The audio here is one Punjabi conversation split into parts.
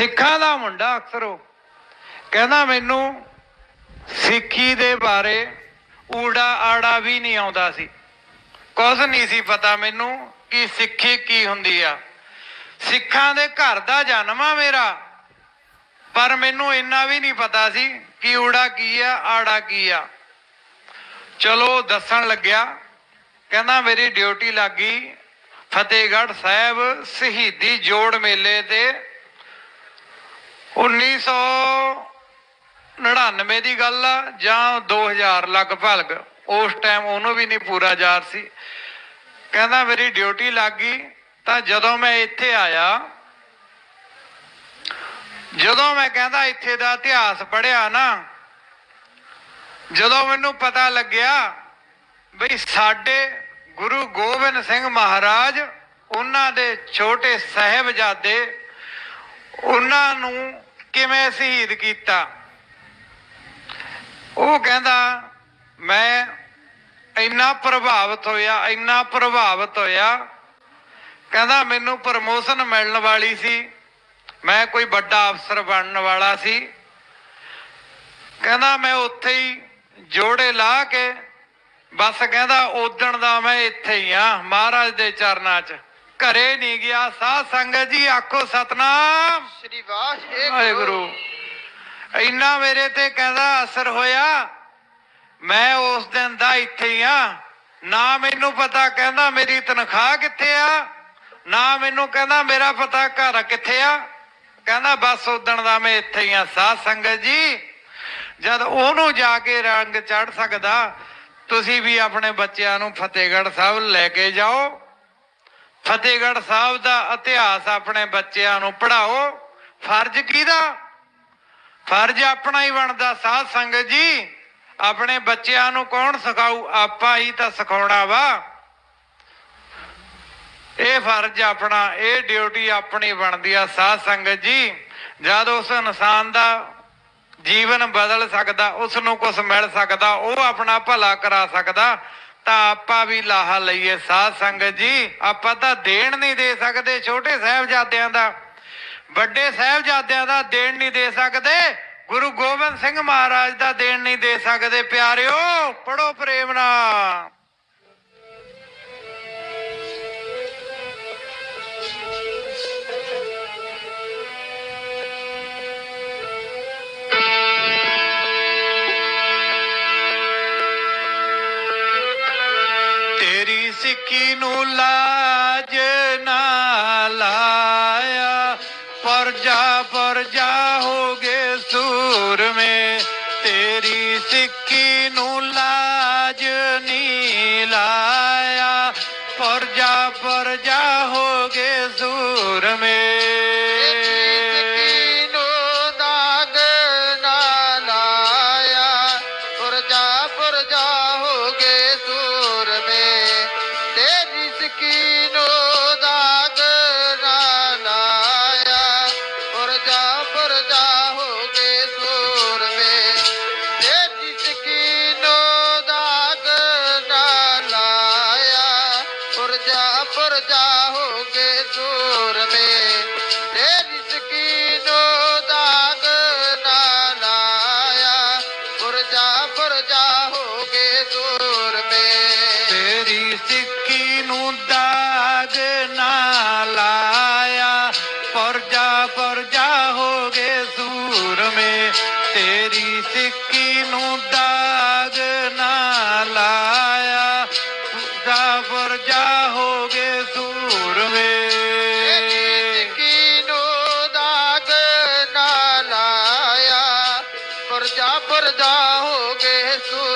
ਸਿੱਖਾਂ ਦਾ ਮੁੰਡਾ ਅਕਸਰ ਉਹ। ਕਹਿੰਦਾ ਮੈਨੂੰ ਸਿੱਖੀ ਦੇ ਬਾਰੇ ਊੜਾ ਆੜਾ ਵੀ ਨਹੀਂ ਆਉਂਦਾ ਸੀ। ਕੁਝ ਨਹੀਂ ਸੀ ਪਤਾ ਮੈਨੂੰ ਕਿ ਸਿੱਖੀ ਕੀ ਹੁੰਦੀ ਆ। ਸਿੱਖਾਂ ਦੇ ਘਰ ਦਾ ਜਨਮ ਆ ਮੇਰਾ। ਪਰ ਮੈਨੂੰ ਇੰਨਾ ਵੀ ਨਹੀਂ ਪਤਾ ਸੀ ਕਿ ਊੜਾ ਕੀ ਆ, ਆੜਾ ਕੀ ਆ। ਚਲੋ ਦੱਸਣ ਲੱਗਿਆ। ਕਹਿੰਦਾ ਮੇਰੀ ਡਿਊਟੀ ਲੱਗ ਗਈ ਫਤਿਹਗੜ੍ਹ ਸਾਹਿਬ ਸ਼ਹੀਦੀ ਜੋੜ ਮੇਲੇ ਤੇ 1999 ਦੀ ਗੱਲ ਆ, ਜਾਂ 2000 ਲਗਭਗ। ਉਸ ਟਾਈਮ ਉਹਨੂੰ ਵੀ ਨਹੀਂ ਪੂਰਾ ਯਾਦ ਸੀ। ਕਹਿੰਦਾ ਮੇਰੀ ਡਿਊਟੀ ਲੱਗ ਗਈ, ਤਾਂ ਜਦੋਂ ਮੈਂ ਇੱਥੇ ਆਇਆ, ਜਦੋਂ ਮੈਂ ਕਹਿੰਦਾ ਇੱਥੇ ਦਾ ਇਤਿਹਾਸ ਪੜਿਆ ਨਾ, ਜਦੋਂ ਮੈਨੂੰ ਪਤਾ ਲੱਗਿਆ ਬਈ ਸਾਡੇ ਗੁਰੂ ਗੋਬਿੰਦ ਸਿੰਘ ਮਹਾਰਾਜ, ਉਹਨਾਂ ਦੇ ਛੋਟੇ ਸਹਿਬਜ਼ਾਦੇ ਉਹਨਾਂ ਨੂੰ ਕਿਵੇਂ ਸ਼ਹੀਦ ਕੀਤਾ? ਉਹ ਕਹਿੰਦਾ, ਮੈਂ ਇੰਨਾ ਪ੍ਰਭਾਵਿਤ ਹੋਇਆ, ਇੰਨਾ ਪ੍ਰਭਾਵਿਤ ਹੋਇਆ। ਕਹਿੰਦਾ, ਮੈਨੂੰ ਪ੍ਰਮੋਸ਼ਨ ਮਿਲਣ ਵਾਲੀ ਸੀ। ਮੈਂ ਕੋਈ ਵੱਡਾ ਅਫਸਰ ਬਣਨ ਵਾਲਾ ਸੀ। ਕਹਿੰਦਾ, ਮੈਂ ਉੱਥੇ ਹੀ ਜੋੜੇ ਲਾ ਕੇ ਬਸ ਕਹਿੰਦਾ ਉਦਣ ਦਾ ਮੈਂ ਇੱਥੇ ਹੀ ਆ, ਮਹਾਰਾਜ ਦੇ ਚਰਨਾਂ 'ਚ। ਘਰੇ ਨਹੀਂ ਗਿਆ ਸਾਧ ਸੰਗਤ ਜੀ ਆਖੋ ਸਤਨਾਮ। ਸ੍ਰੀ ਵਾਹਿਗੁਰੂ। ਇੰਨਾ ਮੇਰੇ ਤੇ ਕਹਿੰਦਾ ਅਸਰ ਹੋਇਆ ਮੈਂ ਉਸ ਦਿਨ ਦਾ ਇੱਥੇ ਹੀ ਆ। ਨਾ ਮੈਨੂੰ ਪਤਾ ਕਹਿੰਦਾ ਮੇਰੀ ਤਨਖਾਹ ਕਿੱਥੇ ਆ ਨਾ ਮੈਨੂੰ ਕਹਿੰਦਾ ਮੇਰਾ ਪਤਾ ਘਰ ਕਿੱਥੇ ਆ। ਕਹਿੰਦਾ ਬਸ ਉਦਣ ਦਾ ਮੈਂ ਇੱਥੇ ਹੀ ਆ ਸਾਧ ਸੰਗਤ ਜੀ। ਜਦ ਉਹਨੂੰ ਜਾ ਕੇ ਰੰਗ ਚੜ ਸਕਦਾ ਤੁਸੀਂ ਵੀ ਆਪਣੇ ਬੱਚਿਆਂ ਨੂੰ ਫਤਿਹਗੜ੍ਹ ਸਾਹਿਬ ਲੈ ਕੇ ਜਾਓ। ਫਤਿਹਗੜ੍ਹ ਸਾਹਿਬ ਦਾ ਇਤਿਹਾਸ ਆਪਣੇ ਬੱਚਿਆਂ ਨੂੰ ਪੜ੍ਹਾਓ। ਫਰਜ਼ ਕਿਹਦਾ? ਫਰਜ਼ ਆਪਣਾ ਹੀ ਬਣਦਾ, ਸਾਧ ਸੰਗਤ ਜੀ। ਆਪਣੇ ਬੱਚਿਆਂ ਨੂੰ ਕੌਣ ਸਿਖਾਊ? ਆਪਾਂ ਹੀ ਤਾਂ ਸਿਖਾਉਣਾ ਵਾ। ਇਹ ਫਰਜ਼ ਆਪਣਾ, ਇਹ ਡਿਊਟੀ ਆਪਣੀ ਬਣਦੀ ਆ ਸਾਧ ਸੰਗਤ ਜੀ। ਜਦ ਉਸ ਇਨਸਾਨ ਦਾ ਜੀਵਨ ਬਦਲ ਸਕਦਾ, ਉਸ ਨੂੰ ਕੁਝ ਮਿਲ ਸਕਦਾ, ਉਹ ਆਪਣਾ ਭਲਾ ਕਰਾ ਸਕਦਾ। ਤਾਂ ਆਪਾਂ ਵੀ ਲਾਹਾ ਲਈਏ। ਸਾਧ ਸੰਗਤ ਜੀ, ਆਪਾਂ ਤਾਂ ਦੇਣ ਨਹੀਂ ਦੇ ਸਕਦੇ ਛੋਟੇ ਸਾਹਿਬਜ਼ਾਦਿਆਂ ਦਾ। ਵੱਡੇ ਸਾਹਿਬਜ਼ਾਦਿਆਂ ਦਾ ਦੇਣ ਨਹੀਂ ਦੇ ਸਕਦੇ। ਗੁਰੂ ਗੋਬਿੰਦ ਸਿੰਘ ਮਹਾਰਾਜ ਦਾ ਦੇਣ ਨਹੀਂ ਦੇ ਸਕਦੇ। ਪਿਆਰਿਓ ਪੜੋ ਪ੍ਰੇਮ ਨਾਲ। ਸਿੱਖੀ ਨੂੰ ਲਾਜ ਨਾ ਲਾਇਆ। ਪਰਜਾ ਪਰਜਾ ਹੋ ਹੋਗੇ ਸੂਰਮੇ ਤੇਰੀ ਸਿੱਖ ਪੁਰਜਾ ਪੁਰਜਾ ਹੋਗੇ ਸੂਰਮੇ ਤੇਰੀ ਪੁਰਜਾ ਪੁਰਜਾ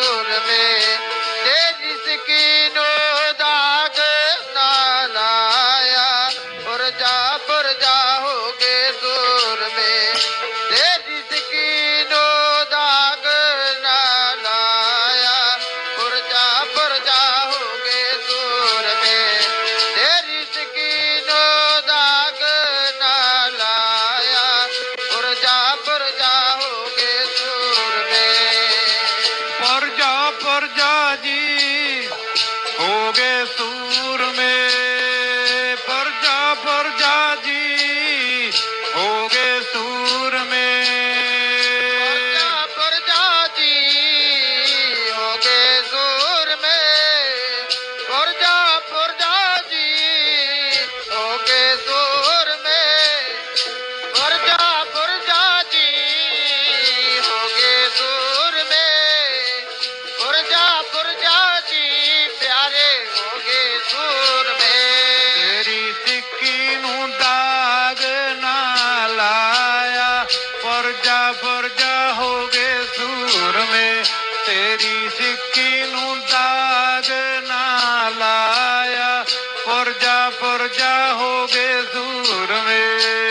ਔਰ ਜਾਹੋਗੇ ਦੂਰ ਮੇ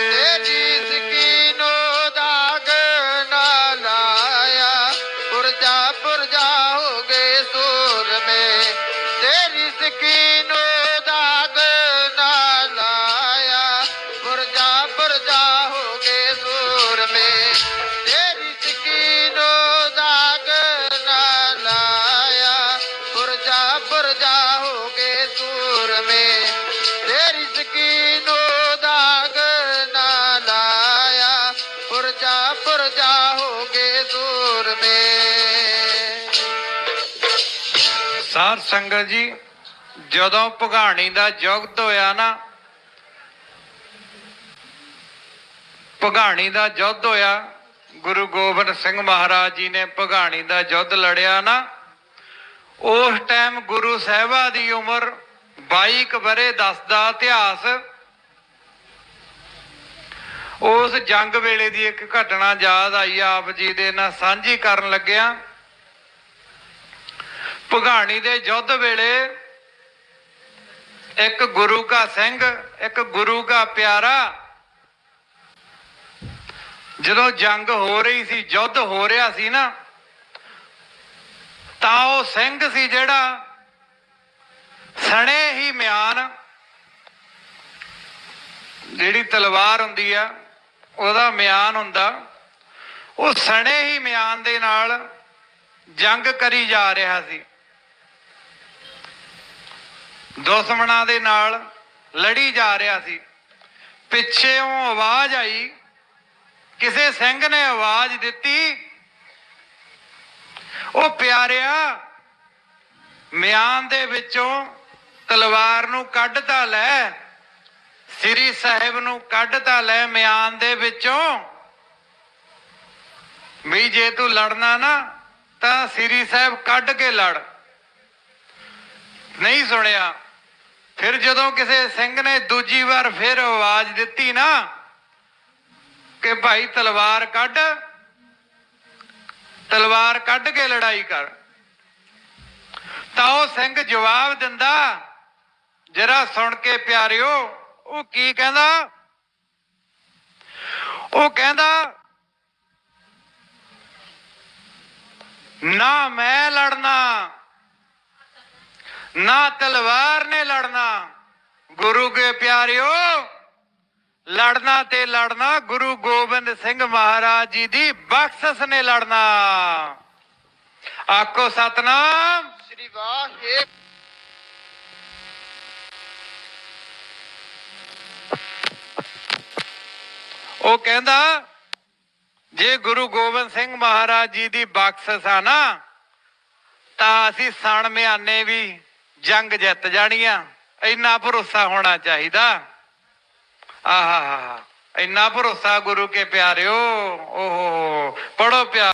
ਸਾਧ ਸੰਗਤ ਜੀ, ਜਦੋਂ ਭਗਾਣੀ ਦਾ ਜੁਗਤ ਹੋਇਆ ਨਾ, ਭਗਾਣੀ ਦਾ ਯੁੱਧ ਹੋਇਆ ਗੁਰੂ ਗੋਬਿੰਦ ਸਿੰਘ ਮਹਾਰਾਜ ਜੀ ਨੇ ਭਗਾਣੀ ਦਾ ਯੁੱਧ ਲੜਿਆ ਨਾ, ਉਸ ਟਾਈਮ ਗੁਰੂ ਸਾਹਿਬਾ ਦੀ ਉਮਰ 22 ਕੁ ਬਰੇ ਦੱਸਦਾ ਇਤਿਹਾਸ। ਉਸ ਜੰਗ ਵੇਲੇ ਦੀ ਇੱਕ ਘਟਨਾ ਯਾਦ ਆਈ, ਆਪ ਜੀ ਦੇ ਨਾਲ ਸਾਂਝੀ ਕਰਨ ਲੱਗਿਆ। ਭਗਾਣੀ ਦੇ ਯੁੱਧ ਵੇਲੇ ਇੱਕ ਗੁਰੂ ਕਾ ਸਿੰਘ, ਇੱਕ ਗੁਰੂ ਕਾ ਪਿਆਰਾ ਜਦੋਂ ਜੰਗ ਹੋ ਰਹੀ ਸੀ, ਯੁੱਧ ਹੋ ਰਿਹਾ ਸੀ ਨਾ, ਤਾਂ ਉਹ ਸਿੰਘ ਸੀ ਜਿਹੜਾ ਸਣੇ ਹੀ ਮਿਆਨ, ਜਿਹੜੀ ਤਲਵਾਰ ਹੁੰਦੀ ਆ, ਉਹਦਾ ਮਿਆਨ ਹੁੰਦਾ। ਉਹ ਸਣੇ ਹੀ ਮਿਆਨ ਦੇ ਨਾਲ ਜੰਗ ਕਰੀ ਜਾ ਰਿਹਾ ਸੀ। ਦੁਸ਼ਮਣਾਂ ਦੇ ਨਾਲ ਲੜੀ ਜਾ ਰਿਹਾ ਸੀ। ਪਿੱਛੇੋਂ ਆਵਾਜ਼ ਆਈ। ਕਿਸੇ ਸਿੰਘ ਨੇ ਆਵਾਜ਼ ਦਿੱਤੀ। ਉਹ ਪਿਆਰਿਆ, ਮਿਆਨ ਦੇ ਵਿੱਚੋਂ ਤਲਵਾਰ ਨੂੰ ਕੱਢ ਤਾਂ ਲੈ, ਸ੍ਰੀ ਸਾਹਿਬ ਨੂੰ ਕੱਢ ਤਾਂ ਲੈ ਮਿਆਨ ਦੇ ਵਿੱਚੋਂ। ਵੀ ਜੇ ਤੂੰ ਲੜਨਾ ਨਾ, ਤਾਂ ਸ੍ਰੀ ਸਾਹਿਬ ਕੱਢ ਕੇ ਲੜ। ਨਹੀਂ ਸੁਣਿਆ। ਫਿਰ ਜਦੋਂ ਕਿਸੇ ਸਿੰਘ ਨੇ ਦੂਜੀ ਵਾਰ ਫਿਰ ਆਵਾਜ਼ ਦਿੱਤੀ ਨਾ ਕਿ ਭਾਈ ਤਲਵਾਰ ਕੱਢ ਤਲਵਾਰ ਕੱਢ ਕੇ ਲੜਾਈ ਕਰ, ਤਾਂ ਉਹ ਸਿੰਘ ਜਵਾਬ ਦਿੰਦਾ, ਜਰਾ ਸੁਣ ਕੇ ਪਿਆਰਿਓ, ਉਹ ਕੀ ਕਹਿੰਦਾ? ਉਹ ਕਹਿੰਦਾ, ਨਾ ਮੈਂ ਲੜਨਾ ਨਾ ਤਲਵਾਰ ਨੇ ਲੜਨਾ। ਗੁਰੂ ਕੇ ਪਿਆਰਿਓ ਲੜਨਾ ਤੇ ਲੜਨਾ ਗੁਰੂ ਗੋਬਿੰਦ ਸਿੰਘ ਮਹਾਰਾਜ ਜੀ ਦੀ ਬਖਸ਼ਿਸ਼ ਨੇ ਲੜਨਾ। ਆਖੋ ਸਤਨਾਮ। ਸ੍ਰੀ ਵਾਹਿਗੁਰੂ। ਉਹ ਕਹਿੰਦਾ ਜੇ ਗੁਰੂ ਗੋਬਿੰਦ ਸਿੰਘ ਮਹਾਰਾਜ ਜੀ ਦੀ ਬਖਸ਼ਿਸ਼ ਆ ਨਾ ਤਾਂ ਅਸੀਂ ਸਣ ਮਿਆਨੇ ਵੀ ਜੰਗ ਜਿੱਤ ਜਾਣੀਆਂ, ਇੰਨਾ ਭਰੋਸਾ ਹੋਣਾ ਚਾਹੀਦਾ। ਆਹਾ ਇੰਨਾ ਭਰੋਸਾ ਗੁਰੂ ਕੇ ਪਿਆਰਿਓ, ਓਹੋ ਪੜੋ ਪਿਆਰ।